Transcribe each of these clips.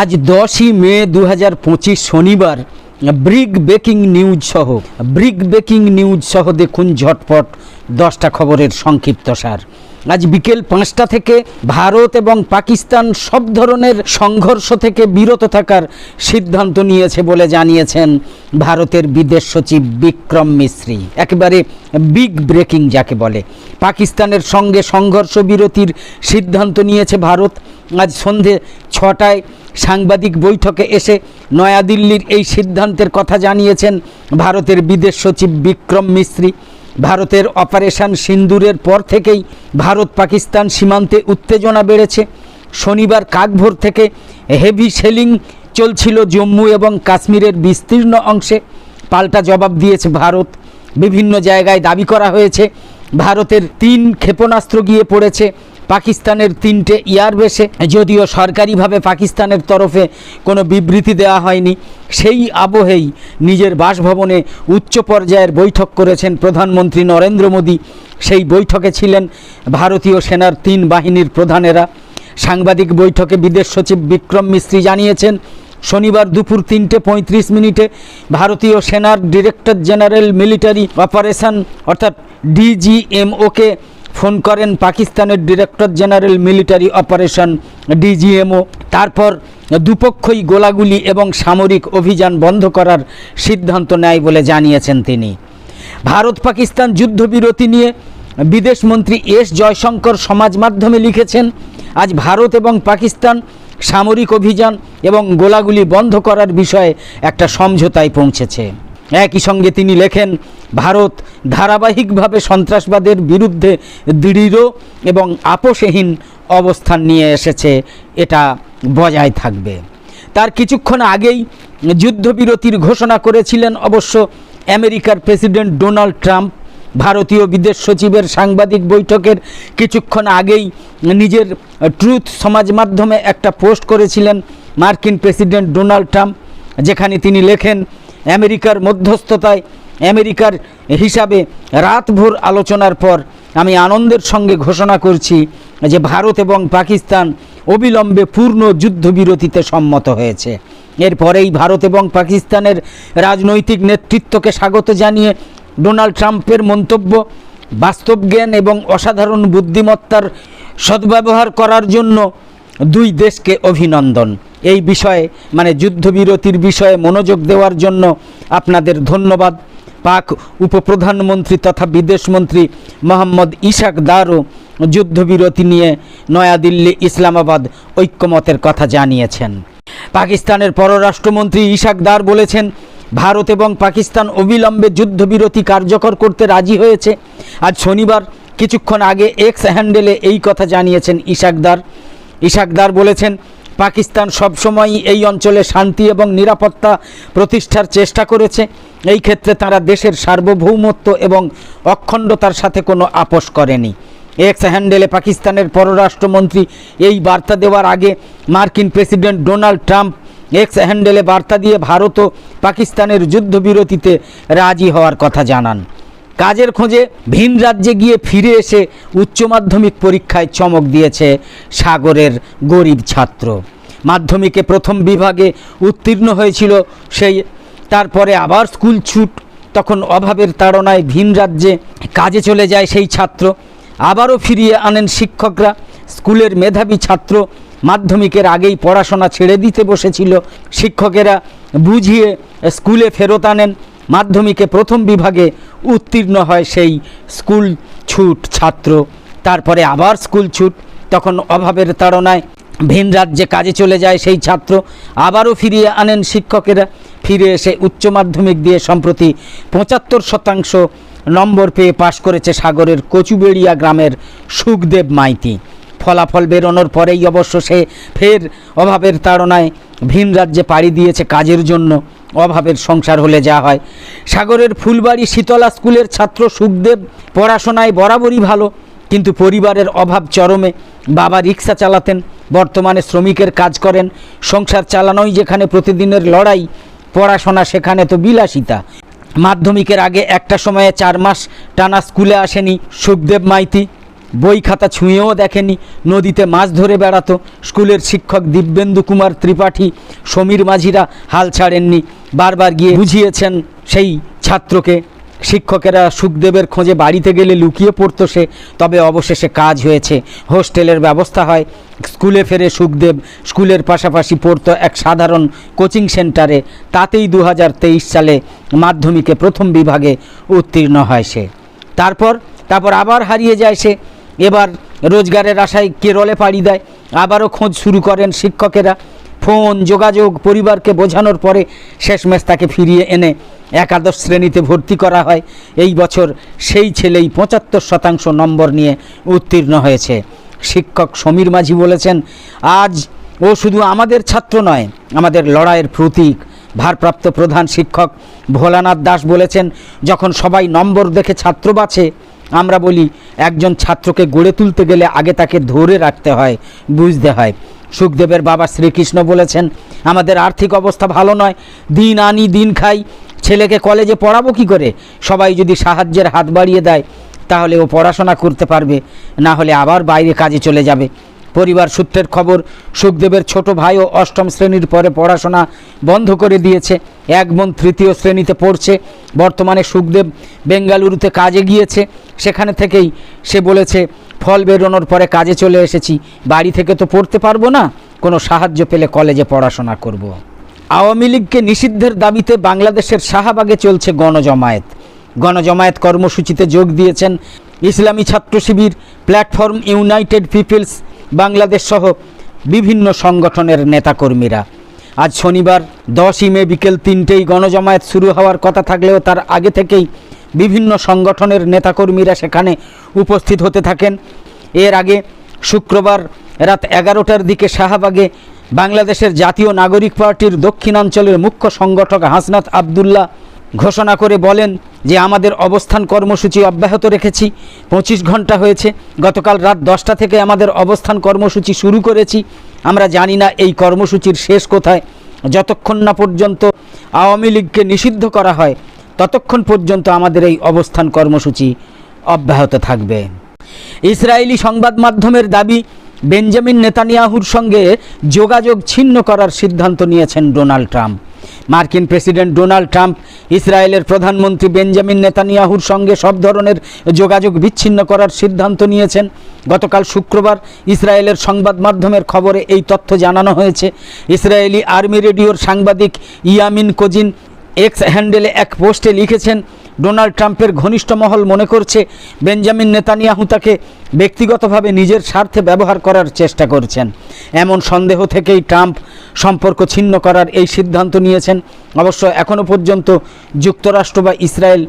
আজ দশই মে দু হাজার পঁচিশ শনিবার, ব্রিক বেকিং নিউজ সহ, ব্রিক বেকিং নিউজ সহ দেখুন ঝটপট দশটা খবরের সংক্ষিপ্তসার আজ বিকেল পাঁচটা থেকে ভারত এবং পাকিস্তান সব ধরনের সংঘর্ষ থেকে বিরত থাকার সিদ্ধান্ত নিয়েছে বলে জানিয়েছেন ভারতের বিদেশ সচিব বিক্রম মিশ্রি একেবারে বিগ ব্রেকিং যাকে বলে। পাকিস্তানের সঙ্গে সংঘর্ষ বিরতির সিদ্ধান্ত নিয়েছে ভারত। আজ সন্ধে ছটায় সাংবাদিক বৈঠকে এসে নয়াদিল্লির এই সিদ্ধান্তের কথা জানিয়েছেন ভারতের বিদেশ সচিব বিক্রম মিস্ত্রি। ভারতের অপারেশন সিন্দুরের পর থেকেই ভারত পাকিস্তান সীমান্তে উত্তেজনা বেড়েছে। শনিবার কাকভোর থেকে হেভি সেলিং চলছিল জম্মু এবং কাশ্মীরের বিস্তীর্ণ অংশে। পাল্টা জবাব দিয়েছে ভারত। বিভিন্ন জায়গায় দাবি করা হয়েছে, ভারতের তিন ক্ষেপণাস্ত্র গিয়ে পড়েছে। পাকিস্তানের তিনটে এয়ারবেসে যদিও সরকারিভাবে পাকিস্তানের তরফে কোনো বিবৃতি দেওয়া হয়নি, সেই আবহেই নিজের বাসভবনে উচ্চ পর্যায়ের বৈঠক করেছেন প্রধানমন্ত্রী নরেন্দ্র মোদী। সেই বৈঠকে ছিলেন ভারতীয় সেনার তিন বাহিনীর প্রধানেরা। সাংবাদিক বৈঠকে বিদেশ সচিব বিক্রম মিস্ত্রি জানিয়েছেন, শনিবার দুপুর তিনটে পঁয়ত্রিশ মিনিটে ভারতীয় সেনার ডিরেক্টর জেনারেল মিলিটারি অপারেশন অর্থাৎ ডিজিএমওকে ফোন করেন পাকিস্তানের director general military operation DGMO. তারপর দুপক্ষই গোলাগুলি এবং সামরিক অভিযান বন্ধ করার সিদ্ধান্ত নেয় বলে জানিয়েছেন তিনি। ভারত পাকিস্তান যুদ্ধবিরতি নিয়ে বিদেশমন্ত্রী এস জয়শঙ্কর সমাজ মাধ্যমে লিখেছেন, আজ ভারত এবং পাকিস্তান সামরিক অভিযান এবং গোলাগুলি বন্ধ করার বিষয়ে একটা সমঝোতায় পৌঁছেছে। একই সঙ্গে তিনি লেখেন, ভারত ধারাবাহিকভাবে সন্ত্রাসবাদের বিরুদ্ধে দৃঢ় এবং আপোষহীন অবস্থান নিয়ে এসেছে, এটা বজায় থাকবে। তার কিছুক্ষণ আগেই যুদ্ধবিরতির ঘোষণা করেছিলেন অবশ্য আমেরিকার প্রেসিডেন্ট ডোনাল্ড ট্রাম্প। ভারতীয় বিদেশ সচিবের সাংবাদিক বৈঠকের কিছুক্ষণ আগেই নিজের ট্রুথ সমাজ মাধ্যমে একটা পোস্ট করেছিলেন মার্কিন প্রেসিডেন্ট ডোনাল্ড ট্রাম্প, যেখানে তিনি লেখেন আমেরিকার মধ্যস্থতায়, আমেরিকার হিসাবে রাতভর আলোচনার পর আমি আনন্দের সঙ্গে ঘোষণা করছি যে ভারত এবং পাকিস্তান অবিলম্বে পূর্ণ যুদ্ধবিরতিতে সম্মত হয়েছে। এরপরেই ভারত এবং পাকিস্তানের রাজনৈতিক নেতৃত্বকে স্বাগত জানিয়ে ডোনাল্ড ট্রাম্পের মন্তব্য, বাস্তব জ্ঞান এবং অসাধারণ বুদ্ধিমত্তার সদ্ব্যবহার করার জন্য দুই দেশকে অভিনন্দন। এই বিষয়ে মানে যুদ্ধবিরতির বিষয়ে মনোযোগ দেওয়ার জন্য আপনাদের ধন্যবাদ। পাক উপপ্রধানমন্ত্রী তথা বিদেশমন্ত্রী মোহাম্মদ ইশাক দারও যুদ্ধবিরতি নিয়ে নয়াদিল্লি ইসলামাবাদ ঐক্যমতের কথা জানিয়েছেন। পাকিস্তানের পররাষ্ট্রমন্ত্রী ইশাক দার বলেছেন, ভারত এবং পাকিস্তান অবিলম্বে যুদ্ধবিরতি কার্যকর করতে রাজি হয়েছে। আজ শনিবার, কিছুক্ষণ আগে এক্স হ্যান্ডেলে এই কথা জানিয়েছেন ইশাকদার ইশাকদার বলেছেন পাকিস্তান সবসময়ই এই অঞ্চলে শান্তি এবং নিরাপত্তা প্রতিষ্ঠার চেষ্টা করেছে। এই ক্ষেত্রে তারা দেশের সার্বভৌমত্ব এবং অখণ্ডতার সাথে কোনো আপোষ করেনি। এক্স হ্যান্ডেলে পাকিস্তানের পররাষ্ট্রমন্ত্রী এই বার্তা দেওয়ার আগে মার্কিন প্রেসিডেন্ট ডোনাল্ড ট্রাম্প এক্স হ্যান্ডেলে বার্তা দিয়ে ভারত ও পাকিস্তানের যুদ্ধবিরতিতে রাজি হওয়ার কথা জানান। কাজের খোঁজে ভিন রাজ্যে গিয়ে ফিরে এসে উচ্চ মাধ্যমিক পরীক্ষায় চমক দিয়েছে সাগরের গরিব ছাত্র। মাধ্যমিকে প্রথম বিভাগে উত্তীর্ণ হয়েছিল সেই, তারপরে আবার স্কুল ছুট, তখন অভাবের তাড়নায় ভিন রাজ্যে কাজে চলে যায় সেই ছাত্র। আবারও ফিরিয়ে আনেন শিক্ষকরা, স্কুলের মেধাবী ছাত্র। মাধ্যমিকের আগেই পড়াশোনা ছেড়ে দিতে বসেছিল শিক্ষকেরা, বুঝিয়ে স্কুলে ফেরত আনেন। মাধ্যমিকে প্রথম বিভাগে উত্তীর্ণ হয় সেই স্কুল ছুট ছাত্র। তারপরে আবার স্কুল ছুট। তখন অভাবের তাড়নায় ভিন রাজ্যে কাজে চলে যায় সেই ছাত্র। আবারও ফিরিয়ে আনেন শিক্ষকেরা। ফিরে এসে উচ্চ মাধ্যমিক দিয়ে সম্প্রতি পঁচাত্তর শতাংশ নম্বর পেয়ে পাশ করেছে সাগরের কচুবেড়িয়া গ্রামের সুখদেব মাইতি। ফলাফল বেরোনোর পরেই অবশ্য সে ফের অভাবের তাড়নায় ভিন রাজ্যে পাড়ি দিয়েছে কাজের জন্য। অভাবের সংসার হলে যা হয়। সাগরের ফুলবাড়ি শীতলা স্কুলের ছাত্র সুখদেব পড়াশোনায় বরাবরই ভালো, কিন্তু পরিবারের অভাব চরমে। বাবা রিক্সা চালাতেন, বর্তমানে শ্রমিকের কাজ করেন। সংসার চালানোই যেখানে প্রতিদিনের লড়াই, পড়াশোনা সেখানে তো বিলাসিতা। মাধ্যমিকের আগে একটা সময়ে চার মাস টানা স্কুলে আসেনি সুখদেব মাইতি। বই খাতা ছুঁয়েও দেখেনি, নদীতে মাছ ধরে বেড়াতো। স্কুলের শিক্ষক দিব্যেন্দু কুমার ত্রিপাঠী, সমীর মাঝিরা হাল ছাড়েননি। বারবার গিয়ে বুঝিয়েছেন সেই ছাত্রকে। শিক্ষকেরা সুখদেবের খোঁজে বাড়িতে গেলে লুকিয়ে পড়তো সে, তবে অবশেষে কাজ হয়েছে। হোস্টেলের ব্যবস্থা হয়। স্কুলে ফেরে সুখদেব স্কুলের পাশাপাশি পড়তো এক সাধারণ কোচিং সেন্টারে। তাতেই দু হাজার তেইশ সালে মাধ্যমিকে প্রথম বিভাগে উত্তীর্ণ হয় সে। তারপর তারপর আবার হারিয়ে যায় সে। এবার রোজগারের আশায় কেরলে পাড়ি দেয়। আবারও খোঁজ শুরু করেন শিক্ষকেরা। ফোন, যোগাযোগ, পরিবারকে বোঝানোর পরে শেষমেশ তাকে ফিরিয়ে এনে একাদশ শ্রেণীতে ভর্তি করা হয়। এই বছর সেই ছেলেই পঁচাত্তর শতাংশ নম্বর নিয়ে উত্তীর্ণ হয়েছে। শিক্ষক সমীর মাঝি বলেছেন, আজ ও শুধু আমাদের ছাত্র নয়, আমাদের লড়াইয়ের প্রতীক। ভারপ্রাপ্ত প্রধান শিক্ষক ভোলানাথ দাস বলেছেন, যখন সবাই নম্বর দেখে ছাত্র বাছে, আমরা বলি, একজন ছাত্রকে গড়ে তুলতে গেলে আগে তাকে ধরে রাখতে হয়, বুঝতে হয়। সুখদেবের বাবা শ্রীকৃষ্ণ বলেছেন, আমাদের আর্থিক অবস্থা ভালো নয়, দিন আনি, দিন খাই। ছেলেকে কলেজে পড়াবো কি করে? সবাই যদি সাহায্যের হাত বাড়িয়ে দেয়, তাহলে ও পড়াশোনা করতে পারবে। না হলে আবার বাইরে কাজে চলে যাবে। পরিবার সূত্রের খবর, সুখদেবের ছোট ভাইও অষ্টম শ্রেণির পরে পড়াশোনা বন্ধ করে দিয়েছে। এক বোন তৃতীয় শ্রেণীতে পড়ছে। বর্তমানে সুখদেব বেঙ্গালুরুতে কাজে গিয়েছে। সেখানে থেকেই সে বলেছে ফল বেরোনোর পরে কাজে চলে এসেছি। বাড়ি থেকে তো পড়তে পারব না, কোনো সাহায্য পেলে কলেজে পড়াশোনা করব। আওয়ামী লীগকে নিষিদ্ধের দাবিতে বাংলাদেশের শাহবাগে চলছে গণজমায়েত। গণজমায়েত কর্মসূচিতে যোগ দিয়েছেন Islami Chhatra Shibir, platform United Peoples, Bangladesh সহ বিভিন্ন সংগঠনের নেতাকর্মীরা। আজ শনিবার দশই মে বিকেল তিনটেই গণজমায়েত শুরু হওয়ার কথা থাকলেও তার আগে থেকেই বিভিন্ন সংগঠনের নেতাকর্মীরা সেখানে উপস্থিত হতে থাকেন। এর আগে শুক্রবার রাত এগারোটার দিকে শাহবাগে বাংলাদেশের জাতীয় নাগরিক পার্টির দক্ষিণাঞ্চলের মুখ্য সংগঠক হাসনাত আবদুল্লাহ ঘোষণা করে বলেন যে, আমাদের অবস্থান কর্মসূচি অব্যাহত রেখেছি। পঁচিশ ঘণ্টা হয়েছে। গতকাল রাত দশটা থেকে আমাদের অবস্থান কর্মসূচি শুরু করেছি। আমরা জানি না এই কর্মসূচির শেষ কোথায়। যতক্ষণ না পর্যন্ত আওয়ামী লীগকে নিষিদ্ধ করা হয় ততক্ষণ পর্যন্ত আমাদের এই অবস্থান কর্মসূচি অব্যাহত থাকবে। ইসরায়েলি সংবাদ মাধ্যমের দাবি, বেঞ্জামিন নেতানিয়াহুর সঙ্গে যোগাযোগ ছিন্ন করার সিদ্ধান্ত নিয়েছেন ডোনাল্ড ট্রাম্প। মার্কিন প্রেসিডেন্ট ডোনাল্ড ট্রাম্প ইসরায়েলের প্রধানমন্ত্রী বেঞ্জামিন নেতানিয়াহুর সঙ্গে সব ধরনের যোগাযোগ বিচ্ছিন্ন করার সিদ্ধান্ত নিয়েছেন। গতকাল শুক্রবার ইসরায়েলের সংবাদ মাধ্যমের খবরে এই তথ্য জানানো হয়েছে। ইসরায়েলি আর্মি রেডিওর সাংবাদিক ইয়ামিন কোজিন এক্স হ্যান্ডেলে এক পোস্টে লিখেছেন, ডোনাল্ড ট্রাম্পের ঘনিষ্ঠ মহল মনে করছে বেঞ্জামিন নেতানিয়াহু তাকে ব্যক্তিগতভাবে নিজের স্বার্থে ব্যবহার করার চেষ্টা করছেন। এমন সন্দেহ থেকেই ট্রাম্প সম্পর্ক ছিন্ন করার এই সিদ্ধান্ত নিয়েছেন। অবশ্য এখনও পর্যন্ত যুক্তরাষ্ট্র বা ইসরায়েল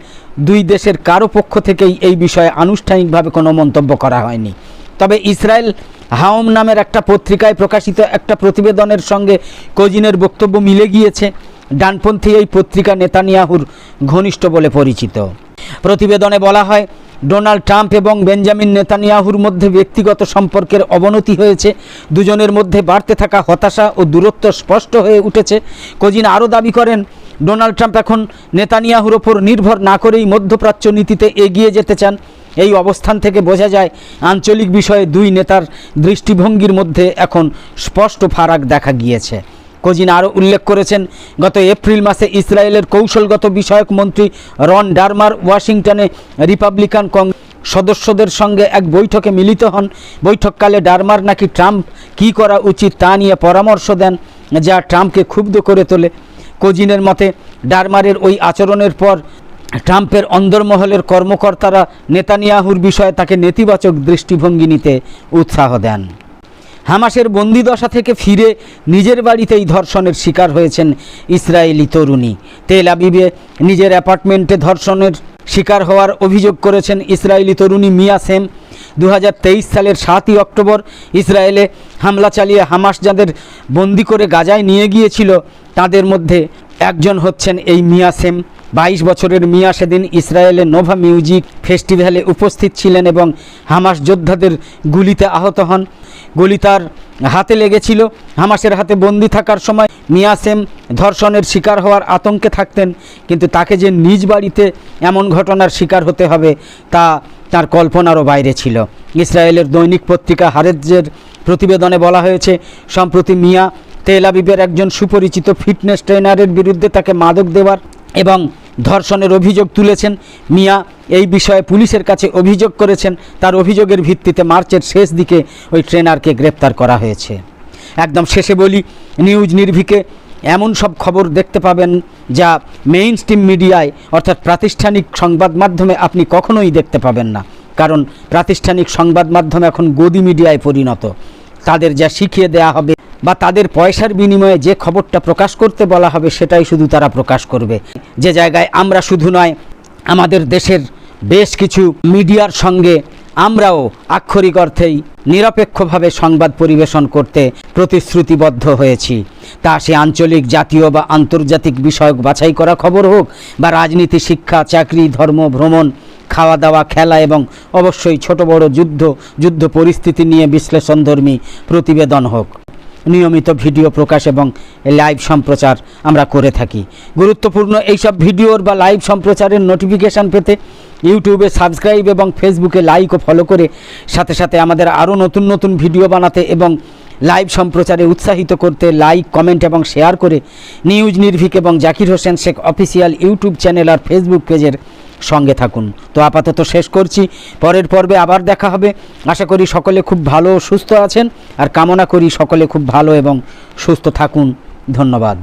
দুই দেশের কারও পক্ষ থেকেই এই বিষয়ে আনুষ্ঠানিকভাবে কোনো মন্তব্য করা হয়নি। তবে ইসরায়েল হাওম নামের একটা পত্রিকায় প্রকাশিত একটা প্রতিবেদনের সঙ্গে কোজিনের বক্তব্য মিলে গিয়েছে। ডানপন্থী এই পত্রিকা নেতানিয়াহুর ঘনিষ্ঠ বলে পরিচিত। প্রতিবেদনে বলা হয়, ডোনাল্ড ট্রাম্প এবং বেঞ্জামিন নেতানিয়াহুর মধ্যে ব্যক্তিগত সম্পর্কের অবনতি হয়েছে। দুজনের মধ্যে বাড়তে থাকা হতাশা ও দূরত্ব স্পষ্ট হয়ে উঠেছে। কোজিন আরও দাবি করেন, ডোনাল্ড ট্রাম্প এখন নেতানিয়াহুর ওপর নির্ভর না করেই মধ্যপ্রাচ্য নীতিতে এগিয়ে যেতে চান। এই অবস্থান থেকে বোঝা যায়, আঞ্চলিক বিষয়ে দুই নেতার দৃষ্টিভঙ্গির মধ্যে এখন স্পষ্ট ফারাক দেখা গিয়েছে। কোজিন আরও উল্লেখ করেছেন, গত এপ্রিল মাসে ইসরায়েলের কৌশলগত বিষয়ক মন্ত্রী রন ডারমার ওয়াশিংটনে রিপাবলিকান কংগ্রেস সদস্যদের সঙ্গে এক বৈঠকে মিলিত হন। বৈঠককালে ডারমার নাকি ট্রাম্প কী করা উচিত তা নিয়ে পরামর্শ দেন, যা ট্রাম্পকে ক্ষুব্ধ করে তোলে। কোজিনের মতে, ডারমারের ওই আচরণের পর ট্রাম্পের অন্দরমহলের কর্মকর্তারা নেতানিয়াহুর বিষয়ে তাকে নেতিবাচক দৃষ্টিভঙ্গি নিতে উৎসাহ দেন। হামাসের বন্দিদশা থেকে ফিরে নিজের বাড়িতেই ধর্ষণের শিকার হয়েছেন ইসরায়েলি তরুণী। তেল আবিবে নিজের অ্যাপার্টমেন্টে ধর্ষণের শিকার হওয়ার অভিযোগ করেছেন ইসরায়েলি তরুণী মিয়া সেম দু হাজার তেইশ সালের সাতই অক্টোবর ইসরায়েলে হামলা চালিয়ে হামাস যাদের বন্দি করে গাজায় নিয়ে গিয়েছিল, তাদের মধ্যে একজন হচ্ছেন এই মিয়া সেম বাইশ বছরের মিয়া সেদিন ইসরায়েলে নোভা মিউজিক ফেস্টিভ্যালে উপস্থিত ছিলেন এবং হামাস যোদ্ধাদের গুলিতে আহত হন। গুলি তার হাতে লেগেছিল। হামাসের হাতে বন্দি থাকার সময় মিয়া সেম ধর্ষণের শিকার হওয়ার আতঙ্কে থাকতেন, কিন্তু তাকে যে নিজ বাড়িতে এমন ঘটনার শিকার হতে হবে তা তার কল্পনারও বাইরে ছিল। ইসরায়েলের দৈনিক পত্রিকা হারেজের প্রতিবেদনে বলা হয়েছে, সম্প্রতি মিয়া তেল আবিবের একজন সুপরিচিত ফিটনেস ট্রেনারের বিরুদ্ধে তাকে মাদক দেওয়ার এবং ধর্ষণের অভিযোগ তুলেছেন। মিয়া এই বিষয়ে পুলিশের কাছে অভিযোগ করেছেন। তার অভিযোগের ভিত্তিতে মার্চের শেষ দিকে ওই ট্রেনারকে গ্রেপ্তার করা হয়েছে। একদম শেষে বলি, নিউজ নির্ভিকে এমন সব খবর দেখতে পাবেন যা মেইন স্ট্রিম মিডিয়ায় অর্থাৎ প্রাতিষ্ঠানিক সংবাদ মাধ্যমে আপনি কখনোই দেখতে পাবেন না। কারণ প্রাতিষ্ঠানিক সংবাদ মাধ্যম এখন গদি মিডিয়ায় পরিণত। তাদের যা শিখিয়ে দেয়া হবে বা তাদের পয়সার বিনিময়ে যে খবরটা প্রকাশ করতে বলা হবে সেটাই শুধু তারা প্রকাশ করবে। যে জায়গায় আমরা শুধু নয়, আমাদের দেশের বেশ কিছু মিডিয়ার সঙ্গে আমরাও আক্ষরিক অর্থেই নিরপেক্ষভাবে সংবাদ পরিবেশন করতে প্রতিশ্রুতিবদ্ধ হয়েছি। তা সে আঞ্চলিক, জাতীয় বা আন্তর্জাতিক বিষয়ক বাছাই করা খবর হোক বা রাজনীতি, শিক্ষা, চাকরি, ধর্ম, ভ্রমণ খাওয়া দাওয়া খেলা এবং অবশ্যই ছোট বড় যুদ্ধ যুদ্ধ পরিস্থিতি নিয়ে বিশ্লেষণধর্মী প্রতিবেদন হোক। নিয়মিত ভিডিও প্রকাশ এবং লাইভ সম্প্রচার আমরা করে থাকি। গুরুত্বপূর্ণ এইসব ভিডিওর বা লাইভ সম্প্রচারের নোটিফিকেশান পেতে ইউটিউবে সাবস্ক্রাইব এবং ফেসবুকে লাইক ও ফলো করে সাথে সাথে আমাদের আরও নতুন নতুন ভিডিও বানাতে এবং লাইভ সম্প্রচারে উৎসাহিত করতে লাইক, কমেন্ট এবং শেয়ার করে নিউজ নির্ভিক এবং Zakir Hossain Sheikh official YouTube channel আর ফেসবুক পেজের সঙ্গে থাকুন। তো আপাতত শেষ করছি। পরের পর্বে আবার দেখা হবে। আশা করি সকলে খুব ভালো সুস্থ আছেন। আর কামনা করি সকলে খুব ভালো এবং সুস্থ থাকুন। ধন্যবাদ।